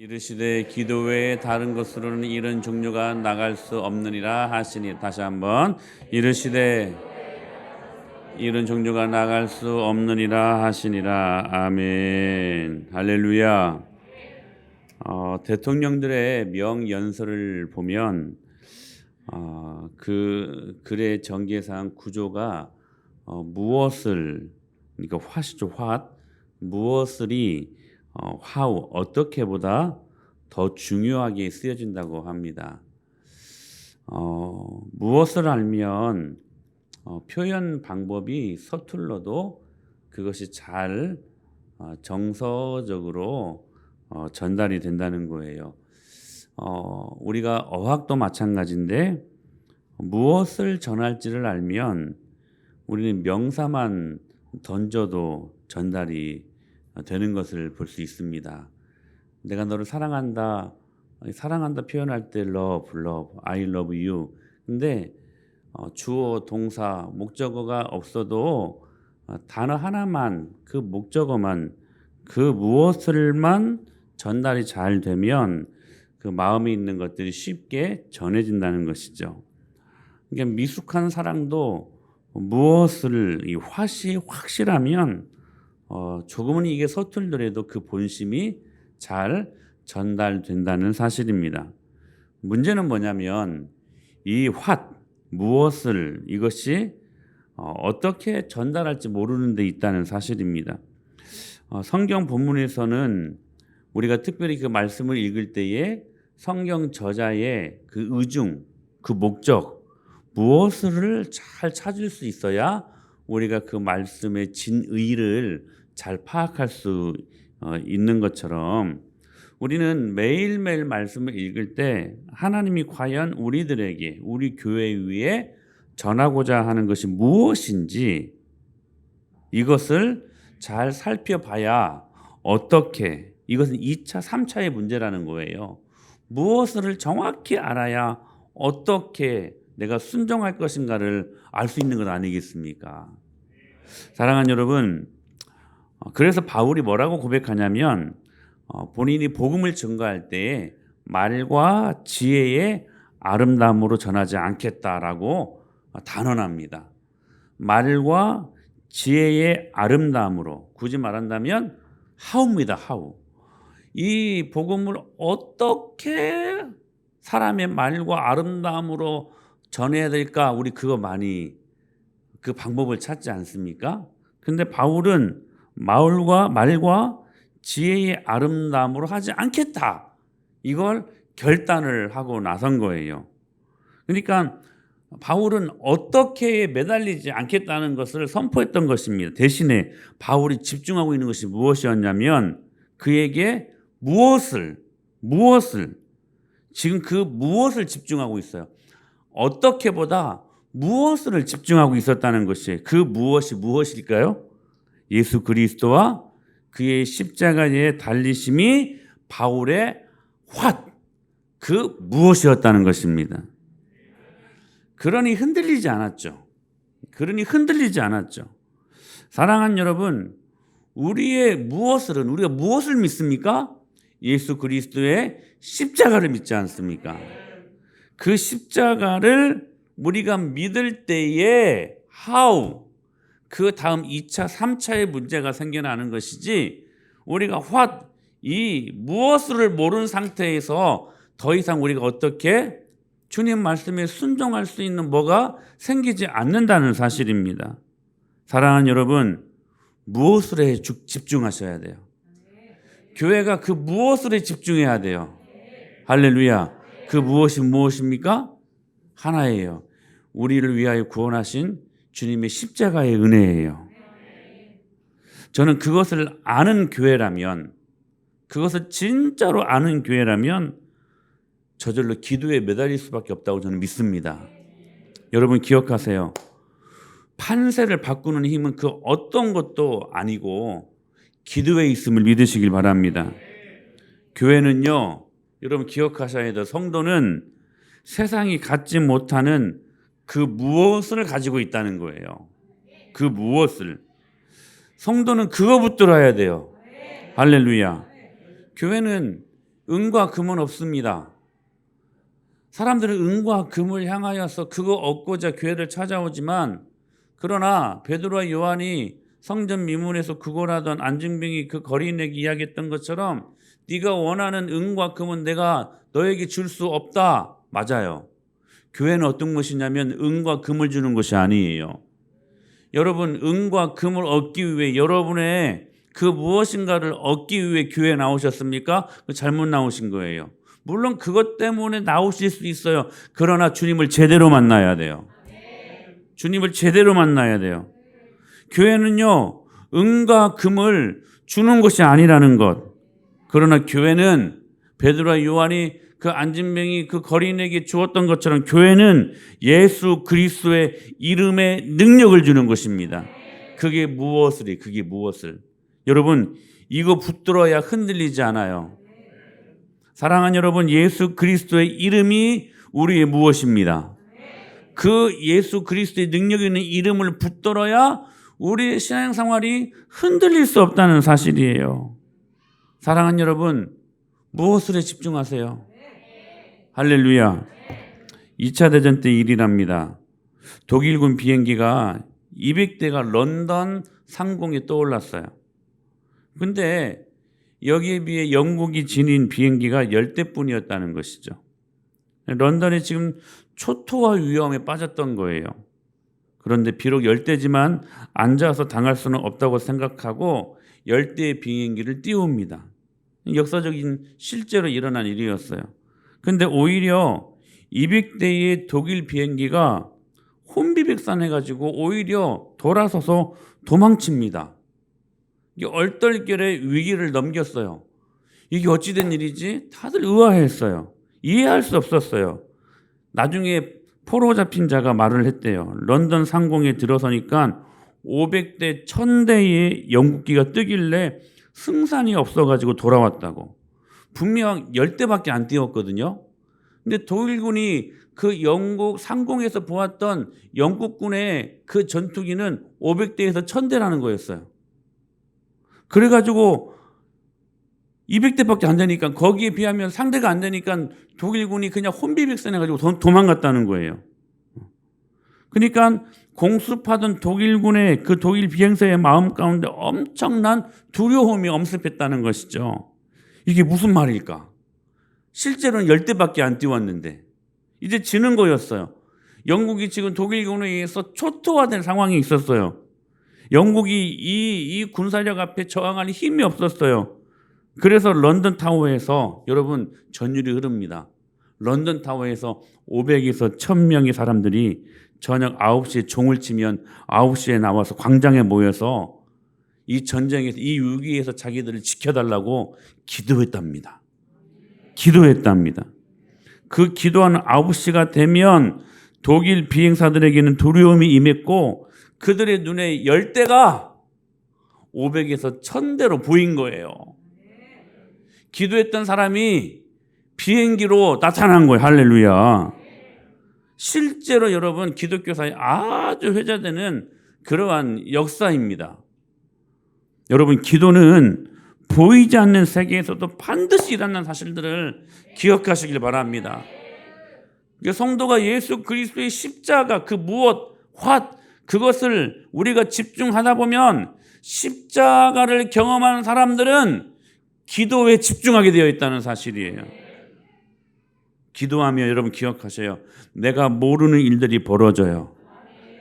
이르시되 기도 외에 다른 것으로는 이런 종류가 나갈 수 없느니라 하시니 다시 한번 이르시되 이런 종류가 나갈 수 없느니라 하시니라. 아멘. 할렐루야. 어, 대통령들의 명연설을 보면 어, 그 글의 전개상 구조가 어, 무엇을 그러니까 화시죠 화 무엇을이 어, how 어떻게보다 더 중요하게 쓰여진다고 합니다. 어, 무엇을 알면 어, 표현 방법이 서툴러도 그것이 잘 어, 정서적으로 어, 전달이 된다는 거예요. 어, 우리가 어학도 마찬가지인데 무엇을 전할지를 알면 우리는 명사만 던져도 전달이 되는 것을 볼 수 있습니다. 내가 너를 사랑한다. 사랑한다 표현할 때 love, love, I love you. 근데 어, 주어, 동사, 목적어가 없어도 어, 단어 하나만 그 목적어만 그 무엇을만 전달이 잘 되면 그 마음에 있는 것들이 쉽게 전해진다는 것이죠. 그러니까 미숙한 사랑도 무엇을 이 화시 확실하면 어, 조금은 이게 서툴더라도 그 본심이 잘 전달된다는 사실입니다. 문제는 뭐냐면 이 화, 무엇을 이것이 어, 어떻게 전달할지 모르는 데 있다는 사실입니다. 어, 성경 본문에서는 우리가 특별히 그 말씀을 읽을 때에 성경 저자의 그 의중, 그 목적, 무엇을 잘 찾을 수 있어야 우리가 그 말씀의 진의를 잘 파악할 수 어, 있는 것처럼 우리는 매일매일 말씀을 읽을 때 하나님이 과연 우리들에게 우리 교회 위에 전하고자 하는 것이 무엇인지 이것을 잘 살펴봐야 어떻게 이것은 2차, 3차의 문제라는 거예요. 무엇을 정확히 알아야 어떻게 내가 순종할 것인가를 알 수 있는 것 아니겠습니까? 사랑하는 여러분, 어, 그래서 바울이 뭐라고 고백하냐면 어, 본인이 복음을 증거할 때에 말과 지혜의 아름다움으로 전하지 않겠다라고 단언합니다. 말과 지혜의 아름다움으로 굳이 말한다면 하우입니다. 하우. 이 복음을 어떻게 사람의 말과 아름다움으로 전해야 될까? 우리 그거 많이 그 방법을 찾지 않습니까? 근데 바울은 마을과 말과 지혜의 아름다움으로 하지 않겠다. 이걸 결단을 하고 나선 거예요. 그러니까 바울은 어떻게 매달리지 않겠다는 것을 선포했던 것입니다. 대신에 바울이 집중하고 있는 것이 무엇이었냐면 그에게 무엇을, 무엇을, 지금 그 무엇을 집중하고 있어요. 어떻게보다 무엇을 집중하고 있었다는 것이 그 무엇이 무엇일까요? 예수 그리스도와 그의 십자가의 달리심이 바울의 화, 그 무엇이었다는 것입니다. 그러니 흔들리지 않았죠. 그러니 흔들리지 않았죠. 사랑하는 여러분, 우리의 무엇을은 우리가 무엇을 믿습니까? 예수 그리스도의 십자가를 믿지 않습니까? 그 십자가를 우리가 믿을 때에 how 그 다음 2차, 3차의 문제가 생겨나는 것이지 우리가 what 이 무엇을 모르는 상태에서 더 이상 우리가 어떻게 주님 말씀에 순종할 수 있는 뭐가 생기지 않는다는 사실입니다. 사랑하는 여러분, 무엇을에 집중하셔야 돼요. 교회가 그 무엇을에 집중해야 돼요. 할렐루야. 그 무엇이 무엇입니까? 하나예요. 우리를 위하여 구원하신 주님의 십자가의 은혜예요. 저는 그것을 아는 교회라면, 그것을 진짜로 아는 교회라면 저절로 기도에 매달릴 수밖에 없다고 저는 믿습니다. 여러분 기억하세요. 판세를 바꾸는 힘은 그 어떤 것도 아니고 기도에 있음을 믿으시길 바랍니다. 교회는요, 여러분 기억하셔야 돼요. 성도는 세상이 갖지 못하는 그 무엇을 가지고 있다는 거예요. 그 무엇을. 성도는 그거 붙들어야 돼요. 할렐루야. 교회는 은과 금은 없습니다. 사람들은 은과 금을 향하여서 그거 얻고자 교회를 찾아오지만 그러나 베드로와 요한이 성전 미문에서 구걸하던 안증병이 그 거리내기 이야기했던 것처럼 네가 원하는 은과 금은 내가 너에게 줄 수 없다. 맞아요. 교회는 어떤 것이냐면 은과 금을 주는 것이 아니에요. 여러분 은과 금을 얻기 위해 여러분의 그 무엇인가를 얻기 위해 교회에 나오셨습니까? 그 잘못 나오신 거예요. 물론 그것 때문에 나오실 수 있어요. 그러나 주님을 제대로 만나야 돼요. 주님을 제대로 만나야 돼요. 교회는요, 은과 금을 주는 것이 아니라는 것. 그러나 교회는 베드로와 요한이 그 안진병이 그 거린에게 주었던 것처럼 교회는 예수 그리스도의 이름의 능력을 주는 것입니다. 그게 무엇을 그게 무엇을 여러분 이거 붙들어야 흔들리지 않아요. 사랑하는 여러분 예수 그리스도의 이름이 우리의 무엇입니다. 그 예수 그리스도의 능력 있는 이름을 붙들어야 우리의 신앙생활이 흔들릴 수 없다는 사실이에요. 사랑하는 여러분 무엇을 집중하세요? 할렐루야. 2차 대전 때 일이랍니다. 독일군 비행기가 200대가 런던 상공에 떠올랐어요. 근데 여기에 비해 영국이 지닌 비행기가 10대 뿐이었다는 것이죠. 런던이 지금 초토화 위험에 빠졌던 거예요. 그런데 비록 10대지만 앉아서 당할 수는 없다고 생각하고 10대의 비행기를 띄웁니다. 역사적인 실제로 일어난 일이었어요. 근데 오히려 200대의 독일 비행기가 혼비백산 해가지고 오히려 돌아서서 도망칩니다. 이게 얼떨결에 위기를 넘겼어요. 이게 어찌된 일이지? 다들 의아했어요. 이해할 수 없었어요. 나중에 포로 잡힌 자가 말을 했대요. 런던 상공에 들어서니까 500대, 1000대의 영국기가 뜨길래 승산이 없어가지고 돌아왔다고. 분명 10대밖에 안 띄웠거든요. 근데 독일군이 그 영국 상공에서 보았던 영국군의 그 전투기는 500대에서 1000대라는 거였어요. 그래가지고 200대밖에 안 되니까 거기에 비하면 상대가 안 되니까 독일군이 그냥 혼비백산해가지고 도망갔다는 거예요. 그러니까 공습하던 독일군의 그 독일 비행사의 마음 가운데 엄청난 두려움이 엄습했다는 것이죠. 이게 무슨 말일까? 실제로는 열대밖에 안 띄웠는데 이제 지는 거였어요. 영국이 지금 독일군에 의해서 초토화된 상황이 있었어요. 영국이 이, 이 군사력 앞에 저항할 힘이 없었어요. 그래서 런던 타워에서 여러분 전율이 흐릅니다. 런던 타워에서 500에서 1000명의 사람들이 저녁 9시에 종을 치면 9시에 나와서 광장에 모여서 이 전쟁에서 이 위기에서 자기들을 지켜달라고 기도했답니다. 기도했답니다. 그 기도하는 9시가 되면 독일 비행사들에게는 두려움이 임했고 그들의 눈에 열대가 500에서 1000대로 보인 거예요. 기도했던 사람이 비행기로 나타난 거예요. 할렐루야. 실제로 여러분 기독교 사에 아주 회자되는 그러한 역사입니다. 여러분 기도는 보이지 않는 세계에서도 반드시 일어난 사실들을 기억하시길 바랍니다. 성도가 예수 그리스도의 십자가 그 무엇 화 그것을 우리가 집중하다 보면 십자가를 경험하는 사람들은 기도에 집중하게 되어 있다는 사실이에요. 기도하며 여러분 기억하세요. 내가 모르는 일들이 벌어져요.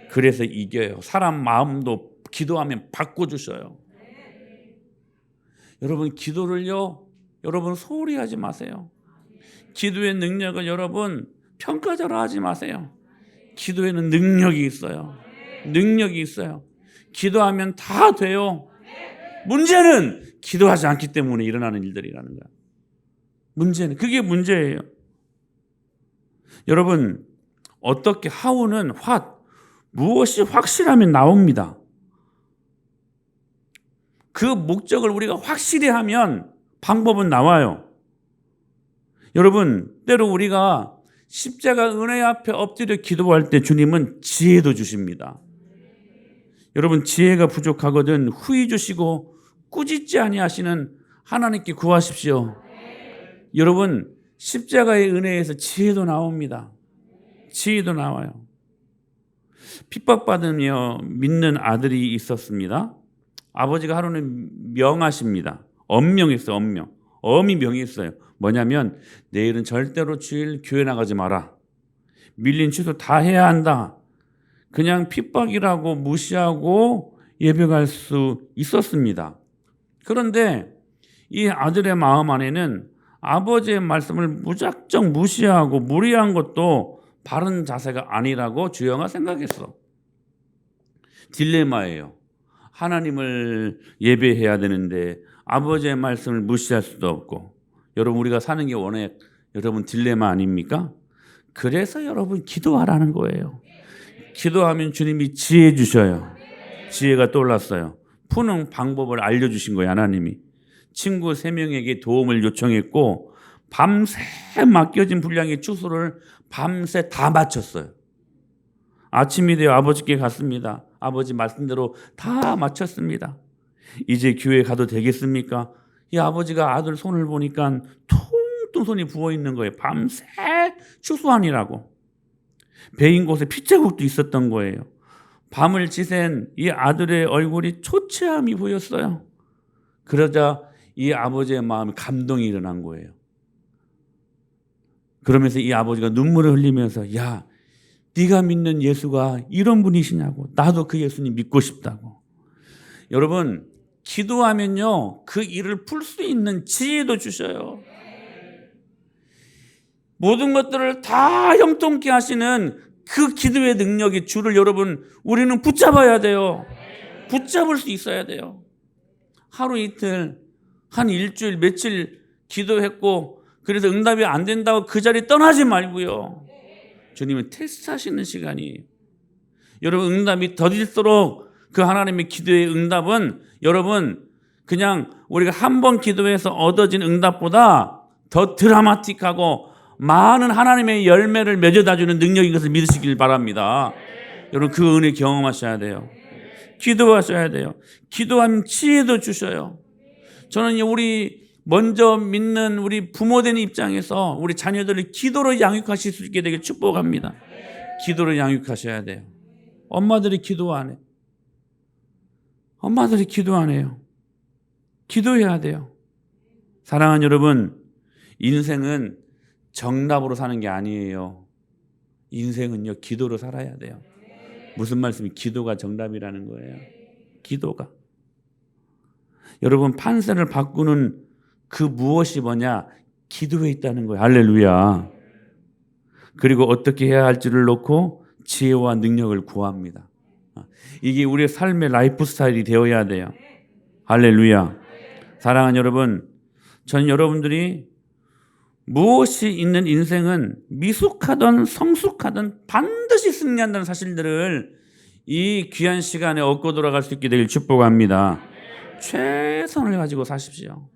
그래서 이겨요. 사람 마음도 기도하면 바꿔주셔요. 여러분 기도를요. 여러분 소홀히 하지 마세요. 기도의 능력을 여러분 평가절하 하지 마세요. 기도에는 능력이 있어요. 능력이 있어요. 기도하면 다 돼요. 문제는 기도하지 않기 때문에 일어나는 일들이라는 거야. 문제는 그게 문제예요. 여러분 어떻게 하우는 확 무엇이 확실하면 나옵니다. 그 목적을 우리가 확실히 하면 방법은 나와요. 여러분 때로 우리가 십자가 은혜 앞에 엎드려 기도할 때 주님은 지혜도 주십니다. 여러분 지혜가 부족하거든 후히 주시고 꾸짖지 아니하시는 하나님께 구하십시오. 여러분 십자가의 은혜에서 지혜도 나옵니다. 지혜도 나와요. 핍박받으며 믿는 아들이 있었습니다. 아버지가 하루는 명하십니다. 엄명했어요. 엄명. 엄이 명했어요. 뭐냐면 내일은 절대로 주일 교회 나가지 마라. 밀린 취소 다 해야 한다. 그냥 핍박이라고 무시하고 예배 갈 수 있었습니다. 그런데 이 아들의 마음 안에는 아버지의 말씀을 무작정 무시하고 무리한 것도 바른 자세가 아니라고 주영아 생각했어. 딜레마예요. 하나님을 예배해야 되는데 아버지의 말씀을 무시할 수도 없고 여러분 우리가 사는 게 원래 여러분 딜레마 아닙니까? 그래서 여러분 기도하라는 거예요. 기도하면 주님이 지혜 주셔요. 지혜가 떠올랐어요. 푸는 방법을 알려주신 거예요, 하나님이. 친구 세 명에게 도움을 요청했고, 밤새 맡겨진 분량의 주소를 밤새 다 마쳤어요. 아침이 되어 아버지께 갔습니다. 아버지 말씀대로 다 마쳤습니다. 이제 교회 가도 되겠습니까? 이 아버지가 아들 손을 보니까 퉁퉁 손이 부어 있는 거예요. 밤새 추수하니라고. 베인 곳에 핏자국도 있었던 거예요. 밤을 지샌 이 아들의 얼굴이 초췌함이 보였어요. 그러자 이 아버지의 마음에 감동이 일어난 거예요. 그러면서 이 아버지가 눈물을 흘리면서 야, 네가 믿는 예수가 이런 분이시냐고. 나도 그 예수님 믿고 싶다고. 여러분, 기도하면요. 그 일을 풀 수 있는 지혜도 주셔요. 모든 것들을 다 형통케 하시는 그 기도의 능력이 주를 여러분 우리는 붙잡아야 돼요. 붙잡을 수 있어야 돼요. 하루 이틀 한 일주일 며칠 기도했고 그래서 응답이 안 된다고 그 자리 떠나지 말고요. 주님은 테스트하시는 시간이에요. 여러분 응답이 더딜수록 그 하나님의 기도의 응답은 여러분 그냥 우리가 한 번 기도해서 얻어진 응답보다 더 드라마틱하고 많은 하나님의 열매를 맺어다 주는 능력인 것을 믿으시길 바랍니다. 여러분 그 은혜 경험하셔야 돼요. 기도하셔야 돼요. 기도하면 지혜도 주셔요. 저는 우리 먼저 믿는 우리 부모된 입장에서 우리 자녀들을 기도로 양육하실 수 있게 되길 축복합니다. 기도로 양육하셔야 돼요. 엄마들이 기도 안 해. 엄마들이 기도 안 해요. 기도해야 돼요. 사랑하는 여러분, 인생은 정답으로 사는 게 아니에요. 인생은요, 기도로 살아야 돼요. 무슨 말씀이 기도가 정답이라는 거예요. 기도가. 여러분, 판세를 바꾸는 그 무엇이 뭐냐? 기도에 있다는 거예요. 할렐루야. 그리고 어떻게 해야 할지를 놓고 지혜와 능력을 구합니다. 이게 우리의 삶의 라이프 스타일이 되어야 돼요. 할렐루야. 사랑하는 여러분, 전 여러분들이 무엇이 있는 인생은 미숙하든 성숙하든 반드시 승리한다는 사실들을 이 귀한 시간에 얻고 돌아갈 수 있게 되길 축복합니다. 최선을 가지고 사십시오.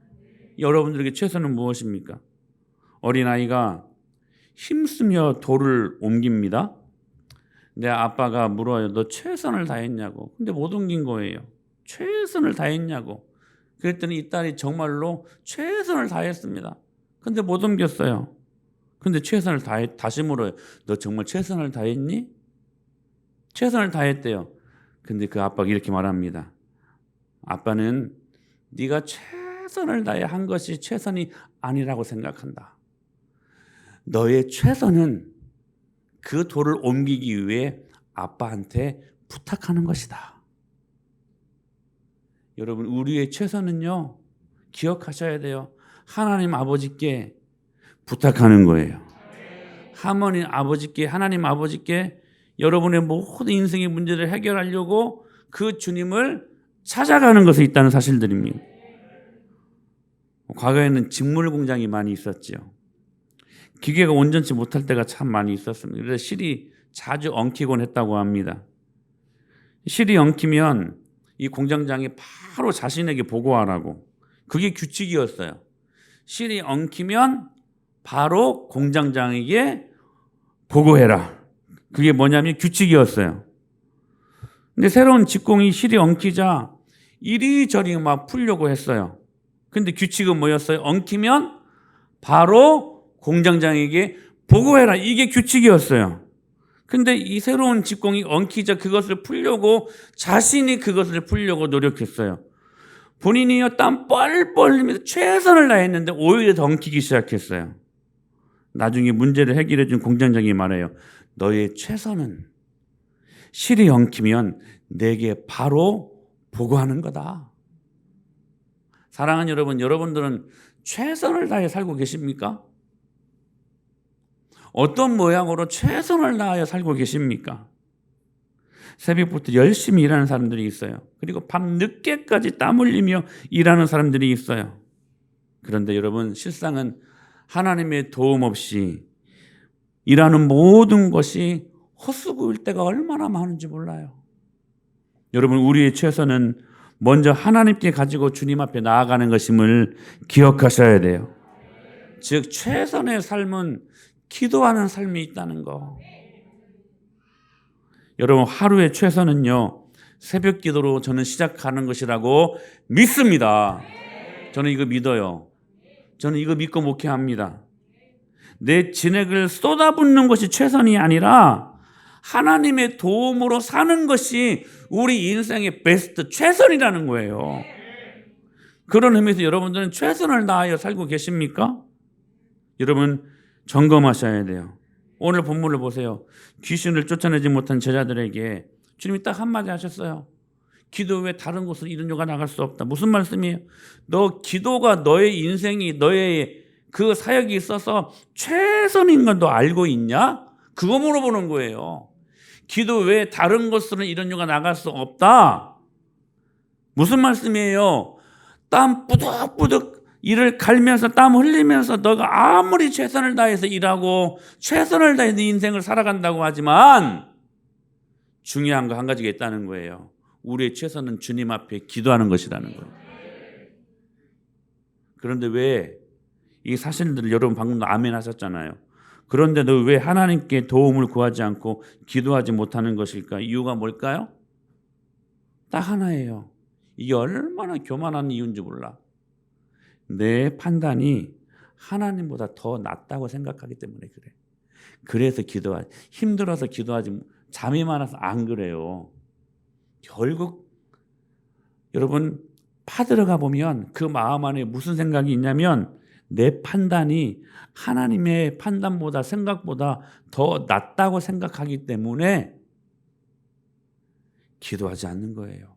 여러분들에게 최선은 무엇입니까? 어린아이가 힘쓰며 돌을 옮깁니다. 내 아빠가 물어요. 너 최선을 다했냐고. 근데 못 옮긴 거예요. 최선을 다했냐고. 그랬더니 이 딸이 정말로 최선을 다했습니다. 근데 못 옮겼어요. 근데 최선을 다해, 다시 물어요. 너 정말 최선을 다했니? 최선을 다했대요. 근데 그 아빠가 이렇게 말합니다. 아빠는 네가 최선을 다해 한 것이 최선이 아니라고 생각한다. 너의 최선은 그 돌을 옮기기 위해 아빠한테 부탁하는 것이다. 여러분, 우리의 최선은요, 기억하셔야 돼요. 하나님 아버지께 부탁하는 거예요. 하모님 아버지께, 하나님 아버지께 여러분의 모든 인생의 문제를 해결하려고 그 주님을 찾아가는 것에 있다는 사실들입니다. 과거에는 직물 공장이 많이 있었죠. 기계가 온전치 못할 때가 참 많이 있었습니다. 그래서 실이 자주 엉키곤 했다고 합니다. 실이 엉키면 이 공장장이 바로 자신에게 보고하라고. 그게 규칙이었어요. 실이 엉키면 바로 공장장에게 보고해라. 그게 뭐냐면 규칙이었어요. 근데 새로운 직공이 실이 엉키자 이리저리 막 풀려고 했어요. 근데 규칙은 뭐였어요? 엉키면 바로 공장장에게 보고해라. 이게 규칙이었어요. 근데 이 새로운 직공이 엉키자 그것을 풀려고 자신이 그것을 풀려고 노력했어요. 본인이요 땀 뻘뻘 흘리면서 최선을 다했는데 오히려 더 엉키기 시작했어요. 나중에 문제를 해결해 준 공장장이 말해요. 너의 최선은 실이 엉키면 내게 바로 보고하는 거다. 사랑하는 여러분, 여러분들은 최선을 다해 살고 계십니까? 어떤 모양으로 최선을 다하여 살고 계십니까? 새벽부터 열심히 일하는 사람들이 있어요. 그리고 밤 늦게까지 땀 흘리며 일하는 사람들이 있어요. 그런데 여러분, 실상은 하나님의 도움 없이 일하는 모든 것이 헛수고일 때가 얼마나 많은지 몰라요. 여러분, 우리의 최선은 먼저 하나님께 가지고 주님 앞에 나아가는 것임을 기억하셔야 돼요. 즉, 최선의 삶은 기도하는 삶이 있다는 거. 여러분, 하루의 최선은요, 새벽 기도로 저는 시작하는 것이라고 믿습니다. 저는 이거 믿어요. 저는 이거 믿고 목회합니다. 내 진액을 쏟아붓는 것이 최선이 아니라 하나님의 도움으로 사는 것이 우리 인생의 베스트 최선이라는 거예요. 그런 의미에서 여러분들은 최선을 다하여 살고 계십니까? 여러분 점검하셔야 돼요. 오늘 본문을 보세요. 귀신을 쫓아내지 못한 제자들에게 주님이 딱 한마디 하셨어요. 기도 외에 다른 곳으로 이런 요가 나갈 수 없다. 무슨 말씀이에요? 너 기도가 너의 인생이 너의 그 사역이 있어서 최선인 건 너 알고 있냐? 그거 물어보는 거예요. 기도 외에 다른 곳으로는 이런 요가 나갈 수 없다. 무슨 말씀이에요? 땀 뿌득뿌득 이를 갈면서 땀 흘리면서 너가 아무리 최선을 다해서 일하고 최선을 다해서 네 인생을 살아간다고 하지만 중요한 거 한 가지가 있다는 거예요. 우리의 최선은 주님 앞에 기도하는 것이라는 거예요. 그런데 왜 이 사실들을 여러분 방금도 아멘 하셨잖아요. 그런데 너 왜 하나님께 도움을 구하지 않고 기도하지 못하는 것일까? 이유가 뭘까요? 딱 하나예요. 이게 얼마나 교만한 이유인지 몰라. 내 판단이 하나님보다 더 낫다고 생각하기 때문에 그래. 그래서 기도하지. 힘들어서 기도하지. 잠이 많아서 안 그래요. 결국 여러분 파들어가 보면 그 마음 안에 무슨 생각이 있냐면 내 판단이 하나님의 판단보다 생각보다 더 낫다고 생각하기 때문에 기도하지 않는 거예요.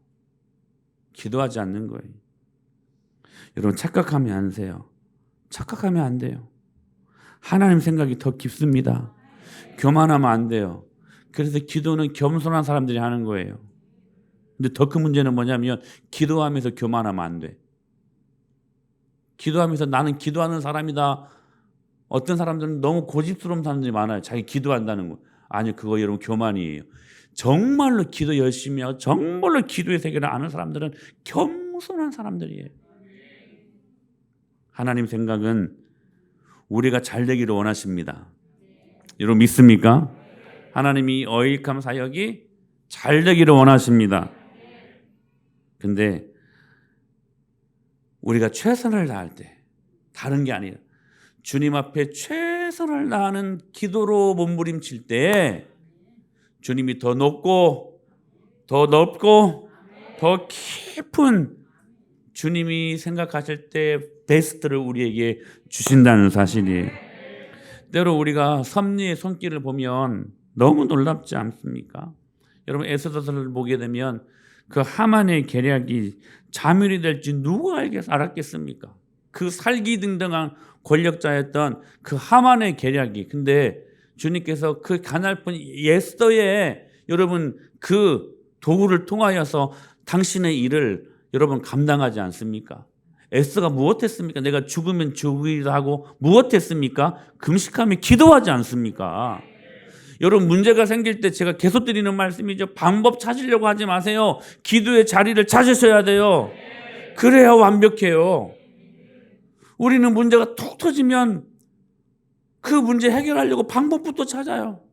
기도하지 않는 거예요. 여러분 착각하면 안 돼요. 착각하면 안 돼요. 하나님 생각이 더 깊습니다. 교만하면 안 돼요. 그래서 기도는 겸손한 사람들이 하는 거예요. 근데 더 큰 문제는 뭐냐면 기도하면서 교만하면 안 돼. 기도하면서 나는 기도하는 사람이다. 어떤 사람들은 너무 고집스러운 사람들이 많아요. 자기 기도한다는 거. 아니요, 그거 여러분 교만이에요. 정말로 기도 열심히 하고 정말로 기도의 세계를 아는 사람들은 겸손한 사람들이에요. 하나님 생각은 우리가 잘 되기를 원하십니다. 여러분 믿습니까? 하나님이 어익함 사역이 잘 되기를 원하십니다. 근데 우리가 최선을 다할 때 다른 게 아니에요. 주님 앞에 최선을 다하는 기도로 몸부림칠 때 주님이 더 높고 더 넓고 더 깊은 주님이 생각하실 때 베스트를 우리에게 주신다는 사실이에요. 때로 우리가 섭리의 손길을 보면 너무 놀랍지 않습니까? 여러분 에스더서를 보게 되면 그 하만의 계략이 자멸이 될지 누가 알았겠습니까? 그 살기 등등한 권력자였던 그 하만의 계략이 근데 주님께서 그 가날픈 예스더의 여러분 그 도구를 통하여서 당신의 일을 여러분 감당하지 않습니까? 에스가 무엇했습니까? 내가 죽으면 하고 무엇했습니까? 금식하며 기도하지 않습니까? 여러분 문제가 생길 때 제가 계속 드리는 말씀이죠. 방법 찾으려고 하지 마세요. 기도의 자리를 찾으셔야 돼요. 그래야 완벽해요. 우리는 문제가 툭 터지면 그 문제 해결하려고 방법부터 찾아요.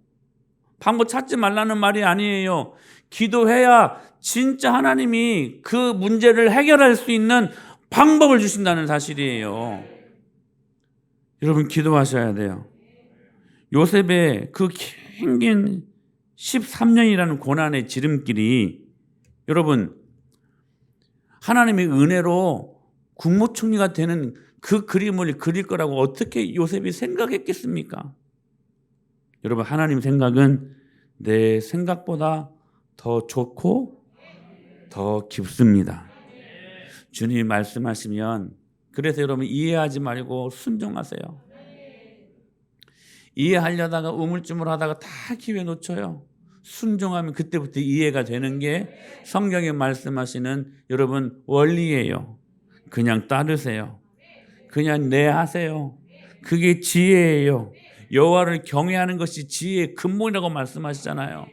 방법 찾지 말라는 말이 아니에요. 기도해야 진짜 하나님이 그 문제를 해결할 수 있는 방법을 주신다는 사실이에요. 여러분 기도하셔야 돼요. 요셉의 그 긴긴 13년이라는 고난의 지름길이 여러분 하나님의 은혜로 국무총리가 되는 그 그림을 그릴 거라고 어떻게 요셉이 생각했겠습니까? 여러분 하나님 생각은 내 생각보다 더 좋고 더 깊습니다. 주님이 말씀하시면 그래서 여러분 이해하지 말고 순종하세요. 이해하려다가 우물쭈물하다가 다 기회 놓쳐요. 순종하면 그때부터 이해가 되는 게 성경에 말씀하시는 여러분 원리예요. 그냥 따르세요. 그냥 내하세요. 그게 지혜예요. 여호와를 경외하는 것이 지혜의 근본이라고 말씀하시잖아요.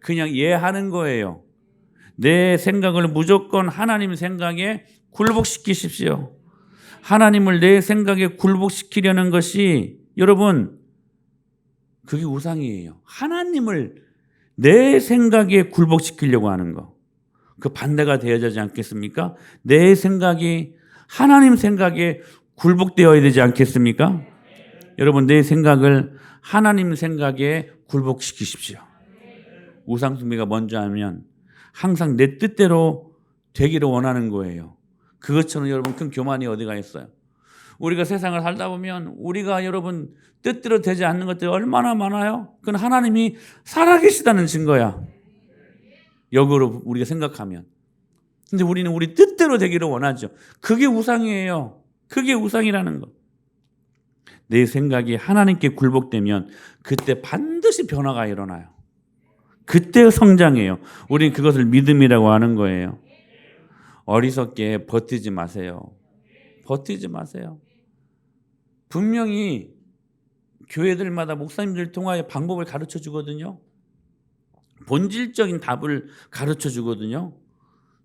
그냥 예하는 거예요. 내 생각을 무조건 하나님 생각에 굴복시키십시오. 하나님을 내 생각에 굴복시키려는 것이 여러분 그게 우상이에요. 하나님을 내 생각에 굴복시키려고 하는 거. 그 반대가 되어야 되지 않겠습니까? 내 생각이 하나님 생각에 굴복되어야 되지 않겠습니까? 여러분 내 생각을 하나님 생각에 굴복시키십시오. 우상 숭배가 먼저 하면 항상 내 뜻대로 되기를 원하는 거예요. 그것처럼 여러분 큰 교만이 어디가 있어요? 우리가 세상을 살다 보면 우리가 여러분 뜻대로 되지 않는 것들이 얼마나 많아요? 그건 하나님이 살아계시다는 증거야. 역으로 우리가 생각하면. 근데 우리는 우리 뜻대로 되기를 원하죠. 그게 우상이에요. 그게 우상이라는 것. 내 생각이 하나님께 굴복되면 그때 반드시 변화가 일어나요. 그때 성장해요. 우리는 그것을 믿음이라고 하는 거예요. 어리석게 버티지 마세요. 버티지 마세요. 분명히 교회들마다 목사님들 통하여 방법을 가르쳐 주거든요. 본질적인 답을 가르쳐 주거든요.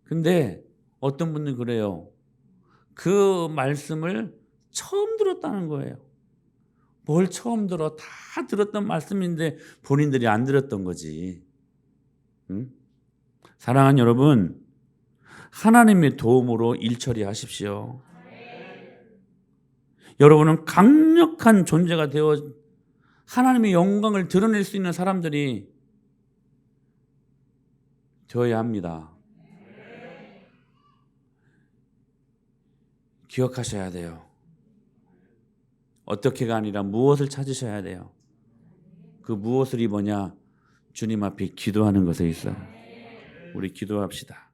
근데 어떤 분은 그래요. 그 말씀을 처음 들었다는 거예요. 뭘 처음 들어? 다 들었던 말씀인데 본인들이 안 들었던 거지. 응? 사랑하는 여러분, 하나님의 도움으로 일 처리하십시오. 여러분은 강력한 존재가 되어 하나님의 영광을 드러낼 수 있는 사람들이 되어야 합니다. 기억하셔야 돼요. 어떻게가 아니라 무엇을 찾으셔야 돼요. 그 무엇을 뭐냐? 주님 앞에 기도하는 것에 있어. 우리 기도합시다.